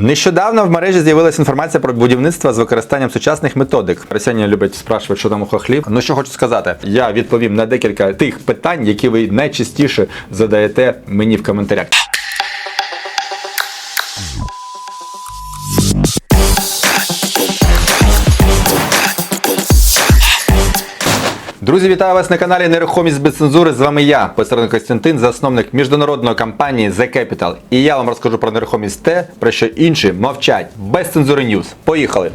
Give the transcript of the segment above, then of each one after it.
Нещодавно в мережі з'явилася інформація про будівництво з використанням сучасних методик. Росіяни люблять спрашувати, що там у хохлів. Ну що хочу сказати, я відповім на декілька тих питань, які ви найчастіше задаєте мені в коментарях. Друзі, вітаю вас на каналі Нерухомість без цензури. З вами я, Писаренко Костянтин, засновник міжнародної компанії The Capital. І я вам розкажу про нерухомість те, про що інші мовчать. Без цензури Ньюс. Поїхали!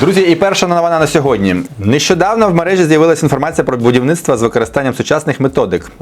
Друзі, і перша новина на сьогодні. Нещодавно в мережі з'явилася інформація про будівництво з використанням сучасних методик.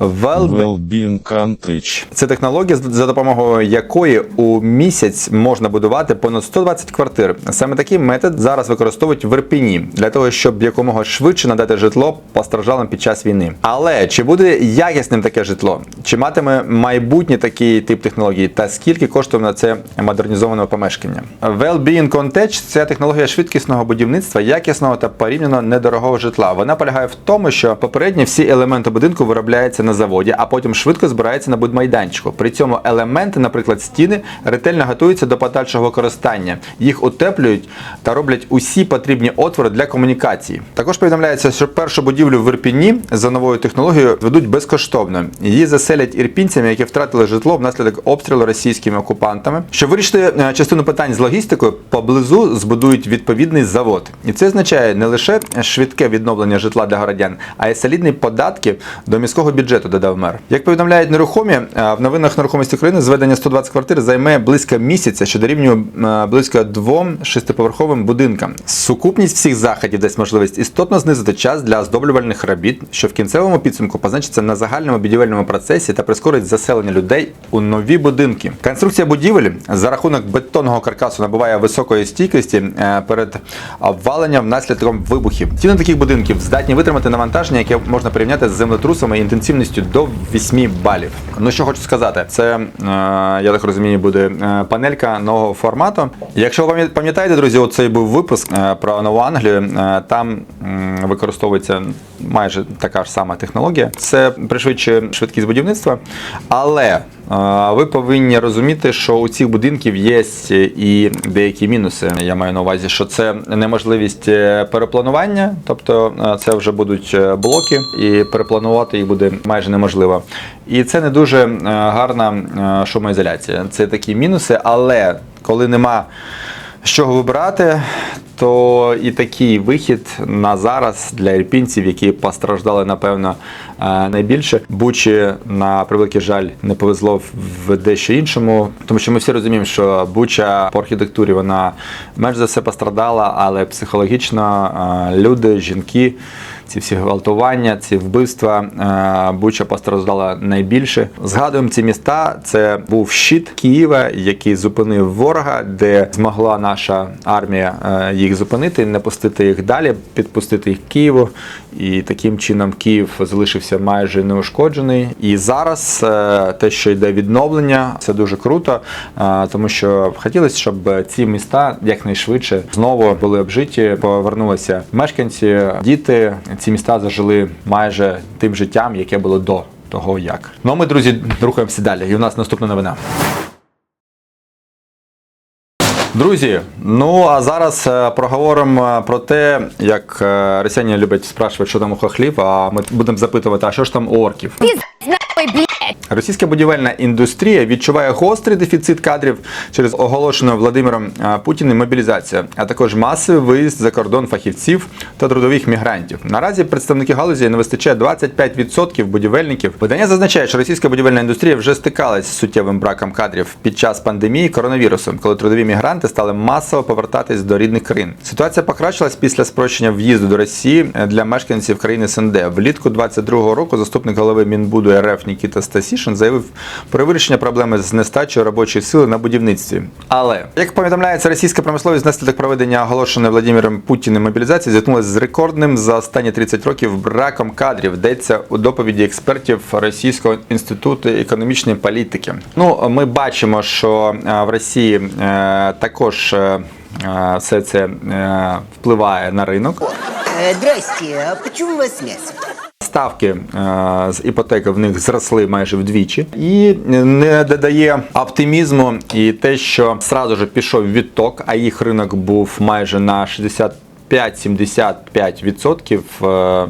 Country. це технологія, за допомогою якої у місяць можна будувати понад 120 квартир. Саме такий метод зараз використовують в Ірпіні для того, щоб якомога швидше надати житло постраждалим під час війни. Але чи буде якісним таке житло? Чи матиме майбутнє такий тип технології? Та скільки коштує на це модернізоване помешкання? Wellbeing Contech – це технологія швидкісного будівництва, якісного та порівняно недорогого житла. Вона полягає в тому, що попередньо всі елементи будинку виробляються на заводі, а потім швидко збираються на будмайданчику. При цьому елементи, наприклад, стіни, ретельно готуються до подальшого використання. Їх утеплюють та роблять усі потрібні отвори для комунікації. Також повідомляється, що першу будівлю в Ірпіні за новою технологією ведуть безкоштовно. Її заселять ірпінцями, які втратили житло внаслідок обстрілу російськими окупантами. Щоб вирішити е, частину питань з логістикою, поблизу збудують відповідний завод. І це означає не лише швидке відновлення житла для городян, а й солідні податки до міського бюджету, додав мер. Як повідомляють нерухомі, е, в новинах нерухомості України зведення 120 квартир займе близько місяця, що дорівнює е, близько двом шестиповерховим будинкам. Сукупність всіх заходів дасть можливість істотно знизити час для оздоблювальних робіт, що в кінцевому підсумку позначиться на загальному будівельному процесі та прискорить заселення людей у нові будинки. Конструкція будівель за рахунок бетонного каркасу набуває високої стійкості е, перед обваленням внаслідком вибухів. Стіни таких будинків здатні витримати навантаження, яке можна порівняти з землетрусами інтенсивністю до 8 балів. Ну що хочу сказати, це е, я так розумію, буде е, панелька нового формату. Якщо ви пам'ятаєте, друзі, оцей був випуск е, про Нову Англію. Там використовується майже така ж сама технологія. Це пришвидшує швидкість будівництва, але е, ви повинні розуміти, що у цих будинків є і деякі мінуси. Я маю на увазі, що це неможливість е, перепланування, тобто е, це вже будуть блоки, і перепланувати їх буде майже неможливо. І це не дуже гарна шумоізоляція. Це такі мінуси, але коли нема з чого вибирати, то і такий вихід на зараз для ірпінців, які постраждали, напевно, е, найбільше. Бучі, на превеликий жаль, не повезло в дещо іншому, тому що ми всі розуміємо, що Буча по архітектурі вона менш за все пострадала, але психологічно е, люди, жінки. Ці всі гвалтування, ці вбивства е, Буча постраждала найбільше. Згадуємо ці міста. Це був щит Києва, який зупинив ворога, де змогла наша армія е, їх зупинити, не пустити їх далі, підпустити їх Києву. І таким чином Київ залишився майже неушкоджений. І зараз е, те, що йде відновлення, це дуже круто, тому що хотілося, щоб ці міста якнайшвидше знову були обжиті, повернулися мешканці, діти. Ці міста зажили майже тим життям, яке було до того як. Ну а ми, друзі, рухаємося далі. І у нас наступна новина. Друзі, ну а зараз е, проговоримо про те, як е, росіяни люблять спрашувати, що там у хохлів, а ми будемо запитувати, а що ж там у орків. Блядь! Російська будівельна індустрія відчуває гострий дефіцит кадрів через оголошену Владимиром Путіним мобілізацію, а також масовий виїзд за кордон фахівців та трудових мігрантів. Наразі представники галузі не вистачає 25% будівельників. Видання зазначає, що російська будівельна індустрія вже стикалась з суттєвим браком кадрів під час пандемії коронавірусу, коли трудові мігранти стали масово повертатись до рідних країн. Ситуація покращилась після спрощення в'їзду до Росії для мешканців країни СНД. Влітку 22-го року заступник голови Мінбуду РФ Нікіта Стасішин заявив про вирішення проблеми з нестачею робочої сили на будівництві. Але як повідомляється, російська промисловість внаслідок проведення оголошеної Владимиром Путіним мобілізації зіткнулася з рекордним за останні 30 років браком кадрів. Йдеться у доповіді експертів Російського інституту економічної політики. Ну, ми бачимо, що е, в Росії е, також. е, Все це впливає на ринок. Здрасте, а почему у вас мясо? Ставки е, з іпотеки в них зросли майже вдвічі, і не додає оптимізму і те, що сразу ж пішов відток, а їх ринок був майже на 60 5-75% е,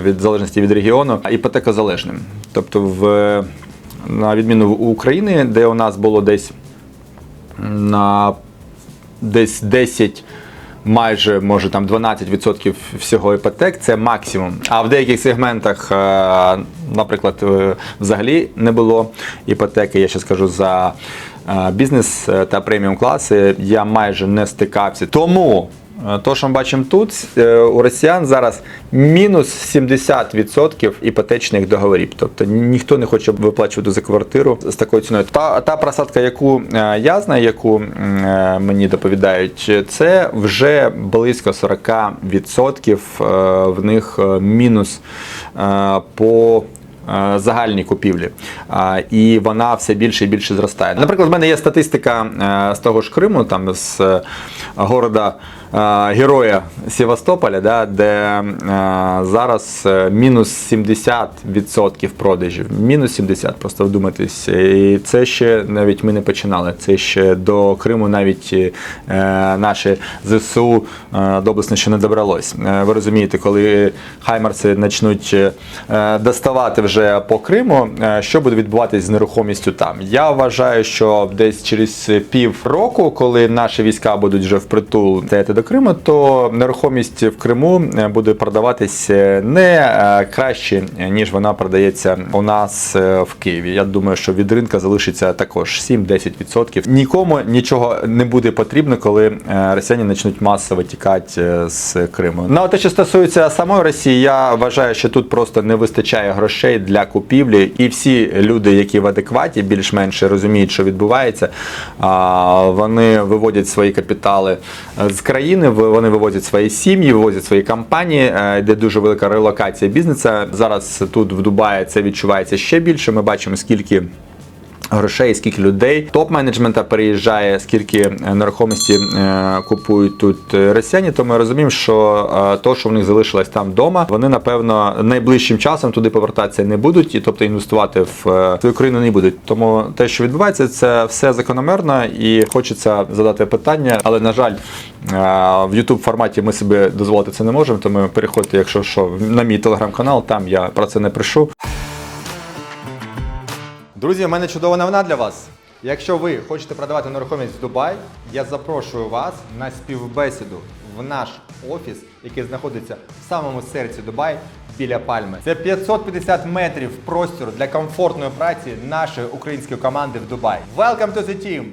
від, залежності від регіону іпотекозалежним. Тобто, в, на відміну у України, де у нас було десь на десь 10, майже може там 12% всього іпотек, це максимум. А в деяких сегментах, е, наприклад, е, взагалі не було іпотеки. Я ще скажу за е, бізнес та преміум класи. Я майже не стикався. Тому. Е, То, що ми бачимо тут, е, у росіян зараз мінус 70% іпотечних договорів. Тобто ніхто не хоче виплачувати за квартиру з такою ціною. Та, та просадка, яку е, я знаю, яку мені доповідають, це вже близько 40% е, в них мінус по загальній купівлі. І вона все більше і більше зростає. Наприклад, в мене є статистика е, з того ж Криму, там з е, города е, героя Севастополя, да, де е, зараз е, мінус 70% продажів. Мінус 70, просто вдумайтесь. І це ще навіть ми не починали. Це ще до Криму навіть е, наші ЗСУ е, доблесно ще не добралось. Е, ви розумієте, коли хаймарси почнуть е, доставати вже по Криму, е, що буде відбуватись з нерухомістю там? Я вважаю, що десь через пів року, коли наші війська будуть вже впритул стояти до Криму, то нерухомість в Криму е, буде продаватись е, не краще, ніж вона продається у нас в Києві. Я думаю, що від ринка залишиться також 7-10%. Нікому нічого не буде потрібно, коли росіяни почнуть масово тікати з Криму. Ну а те, що стосується самої Росії, я вважаю, що тут просто не вистачає грошей для купівлі, і всі люди, які в адекваті, більш-менше розуміють, що відбувається, вони виводять свої капітали е, з країни, вони вивозять свої сім'ї, вивозять свої компанії, е, де дуже велика релокація бізнесу. Зараз тут в Дубаї це відчувається ще більше. Ми бачимо, скільки. Грошей, скільки людей топ-менеджмента переїжджає, скільки е, нерухомості е, купують тут е, росіяни, то ми розуміємо, що то, що в них залишилось там вдома, вони напевно найближчим часом туди повертатися не будуть, і тобто інвестувати в свою країну не будуть. Тому те, що відбувається, це все закономерно, і хочеться задати питання, але на жаль, в YouTube форматі ми собі дозволити це не можемо. Тому переходьте, якщо що, на мій телеграм-канал, там я про це не пишу. Друзі, у мене чудова новина для вас. Якщо ви хочете продавати нерухомість в Дубай, я запрошую вас на співбесіду в наш офіс, який знаходиться в самому серці Дубай біля Пальми. Це 550 метрів простору для комфортної праці нашої української команди в Дубай. Welcome to the team!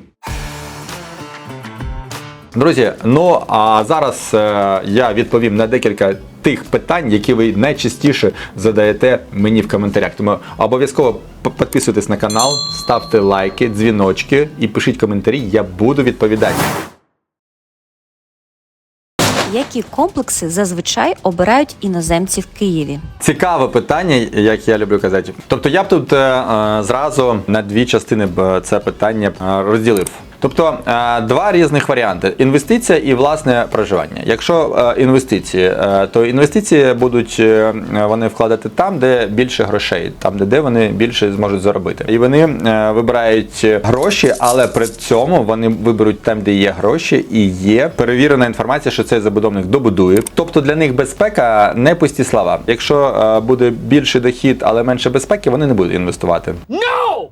Друзі, ну а зараз е, я відповім на декілька тих питань, які ви найчастіше задаєте мені в коментарях. Тому обов'язково підписуйтесь на канал, ставте лайки, дзвіночки і пишіть коментарі. Я буду відповідати. Які комплекси зазвичай обирають іноземці в Києві? Цікаве питання, як я люблю казати. Тобто я б тут е, е, зразу на дві частини б це питання е, розділив. Тобто е, два різних варіанти: інвестиція і власне проживання. Якщо е, інвестиції, е, то інвестиції будуть вони вкладати там, де більше грошей, там де, де вони більше зможуть заробити. І вони вибирають гроші, але при цьому вони виберуть там, де є гроші, і є перевірена інформація, що цей забудовник добудує. Тобто для них безпека не пусті слова. Якщо буде більший дохід, але менше безпеки, вони не будуть інвестувати. No!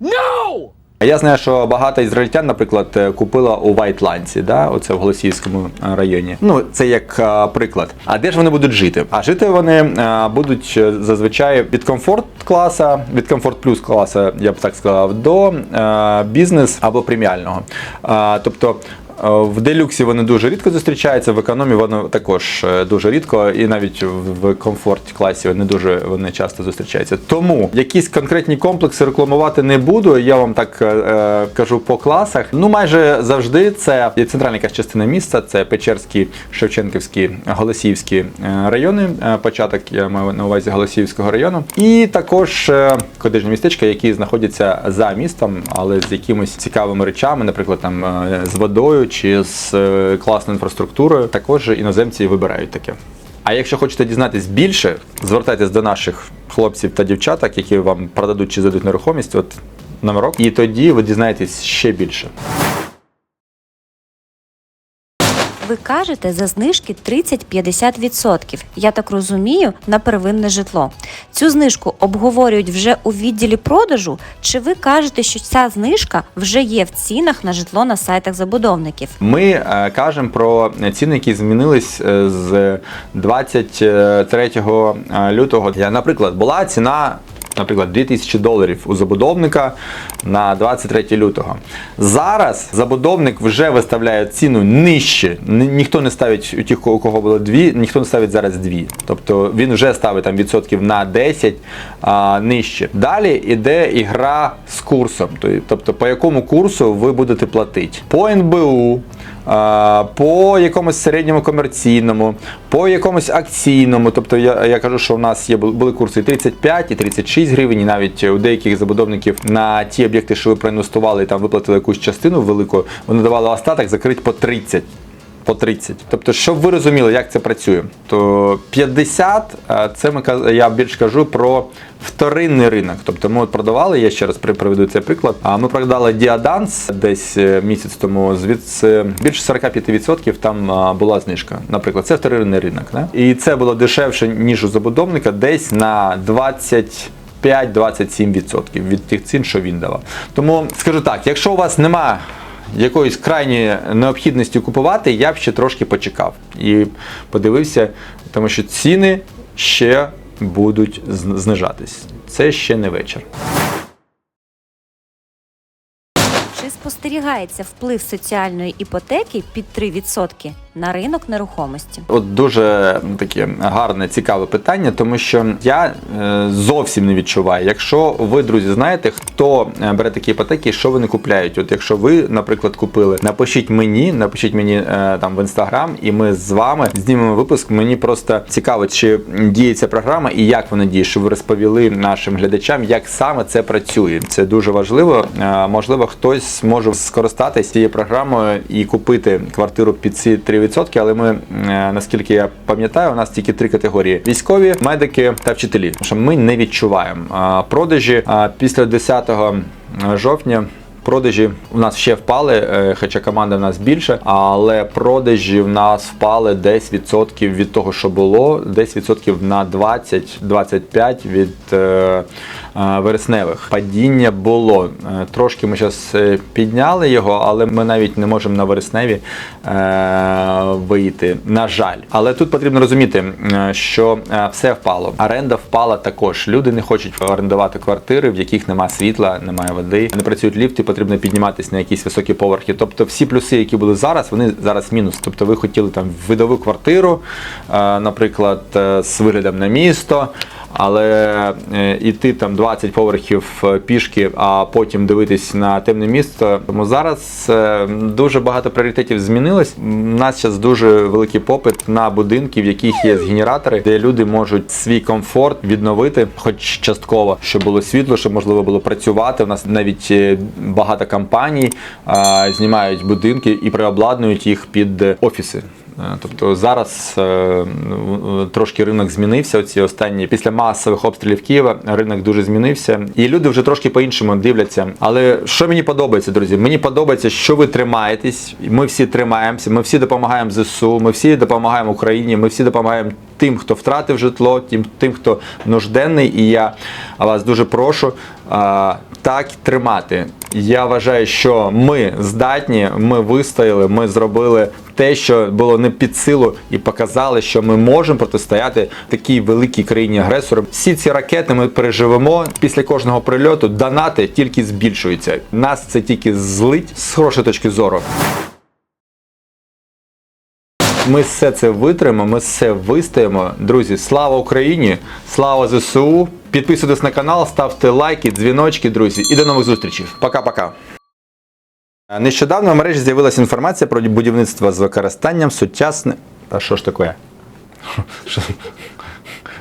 No! Я знаю, що багато ізраїльтян, наприклад, е, купила у Вайтландці, да, оце в Голосіївському е, районі. Ну, це як а, приклад. А де ж вони будуть жити? А жити вони а, будуть е, зазвичай від комфорт класа, від комфорт плюс класа, я б так сказав, до а, бізнес або преміального. А, тобто. Е, В делюксі вони дуже рідко зустрічаються, в економі вони також е, дуже рідко, і навіть в комфорт класі не дуже вони часто зустрічаються. Тому якісь конкретні комплекси рекламувати не буду. Я вам так е, е, кажу по класах. Ну майже завжди це є центральна якась частина міста, це Печерський, Шевченківський, Голосіївські райони. Початок я маю на увазі Голосіївського району, і також котежні містечка, які знаходяться за містом, але з якимось цікавими речами, наприклад, там з водою чи з е, класною інфраструктурою. Також іноземці вибирають таке. А якщо хочете дізнатись більше, звертайтесь до наших хлопців та дівчаток, які вам продадуть чи зададуть нерухомість, от номерок, і тоді ви дізнаєтесь ще більше. Ви кажете за знижки 30-50%. Я так розумію, на первинне житло. Цю знижку обговорюють вже у відділі продажу, чи ви кажете, що ця знижка вже є в цінах на житло на сайтах забудовників? Ми е, кажемо про ціни, які змінились е, з 23 е, лютого. Наприклад, була ціна. Наприклад, 2000 доларів у забудовника на 23 лютого. Зараз забудовник вже виставляє ціну нижче. Ніхто не ставить у тих, у кого було дві, ніхто не ставить зараз дві. Тобто він вже ставить там відсотків на 10 а, нижче. Далі іде ігра з курсом. Тобто, по якому курсу ви будете платити. По НБУ, по якомусь середньому комерційному, по якомусь акційному. Тобто я, я кажу, що у нас є були курси 35 і 36 гривень, і навіть у деяких забудовників на ті об'єкти, що ви проінвестували і там виплатили якусь частину велику, вони давали остаток закрити по 30. По 30. Тобто, щоб ви розуміли, як це працює, то 50 е, це ми я більш кажу про вторинний ринок. Тобто ми от продавали, я ще раз при- приведу цей приклад. А ми продали Діаданс десь е, місяць тому. Звідси більше 45% там була знижка. Наприклад, це вторинний ринок. Да? І це було дешевше ніж у забудовника, десь на 20 5-27% від тих цін, що він давав. Тому скажу так, якщо у вас немає якоїсь крайньої необхідності купувати, я б ще трошки почекав і подивився, тому що ціни ще будуть знижатись. Це ще не вечір. Чи спостерігається вплив соціальної іпотеки під 3% на ринок нерухомості? От дуже таке гарне, цікаве питання, тому що я е, зовсім не відчуваю. Якщо ви, друзі, знаєте, хто е, бере такі іпотеки, що вони купляють? От якщо ви, наприклад, купили, напишіть мені, напишіть мені е, там в інстаграм, і ми з вами знімемо випуск. Мені просто цікаво, чи діє ця програма і як вона діє, щоб ви розповіли нашим глядачам, як саме це працює. Це дуже важливо. Можливо, хтось може скористатися цією програмою і купити квартиру під ці 3%, але ми, е, наскільки я пам'ятаю, у нас тільки три категорії: військові, медики та вчителі. Тому що ми не відчуваємо продажі після 10 жовтня. Продажі у нас ще впали, е, хоча команда в нас більше, але продажі в нас впали десь відсотків від того, що було, десь відсотків на 20-25 від е, е, вересневих. Падіння було. Трошки ми зараз підняли його, але ми навіть не можемо на вересневі вийти. На жаль. Але тут потрібно розуміти, що все впало. Оренда впала також. Люди не хочуть орендувати квартири, в яких немає світла, немає води, не працюють ліфти, потрібно підніматися на якісь високі поверхи. Тобто всі плюси, які були зараз, вони зараз мінус. Тобто ви хотіли там видову квартиру, е, наприклад, е, з виглядом на місто. Але е, іти там 20 поверхів е, пішки, а потім дивитись на темне місто. Тому зараз е, дуже багато пріоритетів змінилось. У нас зараз дуже великий попит на будинки, в яких є генератори, де люди можуть свій комфорт відновити, хоч частково, щоб було світло, щоб можливо було працювати. У нас навіть багато компаній знімають будинки і переобладнують їх під офіси. Е, Тобто зараз е, трошки ринок змінився. Ці останні після масових обстрілів Києва ринок дуже змінився, і люди вже трошки по-іншому дивляться. Але що мені подобається, друзі? Мені подобається, що ви тримаєтесь. Ми всі тримаємося. Ми всі допомагаємо ЗСУ. Ми всі допомагаємо Україні. Ми всі допомагаємо тим, хто втратив житло, тим, тим, хто нужденний. І я вас дуже прошу а, так тримати. Я вважаю, що ми здатні, ми вистояли, ми зробили те, що було не під силу, і показали, що ми можемо протистояти такій великій країні агресору. Всі ці ракети ми переживемо після кожного прильоту. Донати тільки збільшуються. Нас це тільки злить з хорошої точки зору. Ми все це витримаємо, ми все вистоїмо. Друзі, слава Україні! Слава ЗСУ! Підписуйтесь на канал, ставте лайки, дзвіночки, друзі, і до нових зустрічей. Пока-пока. Нещодавно в мережі з'явилася інформація про будівництво з використанням сучасне. Та що ж таке?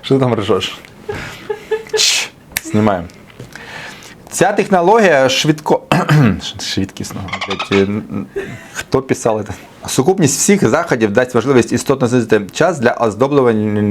Що, там ржеш? Знімаємо. Ця технологія швидко. швидкісного. е, Хто писав це? Сукупність всіх заходів дасть можливість істотно знизити час для оздоблювання.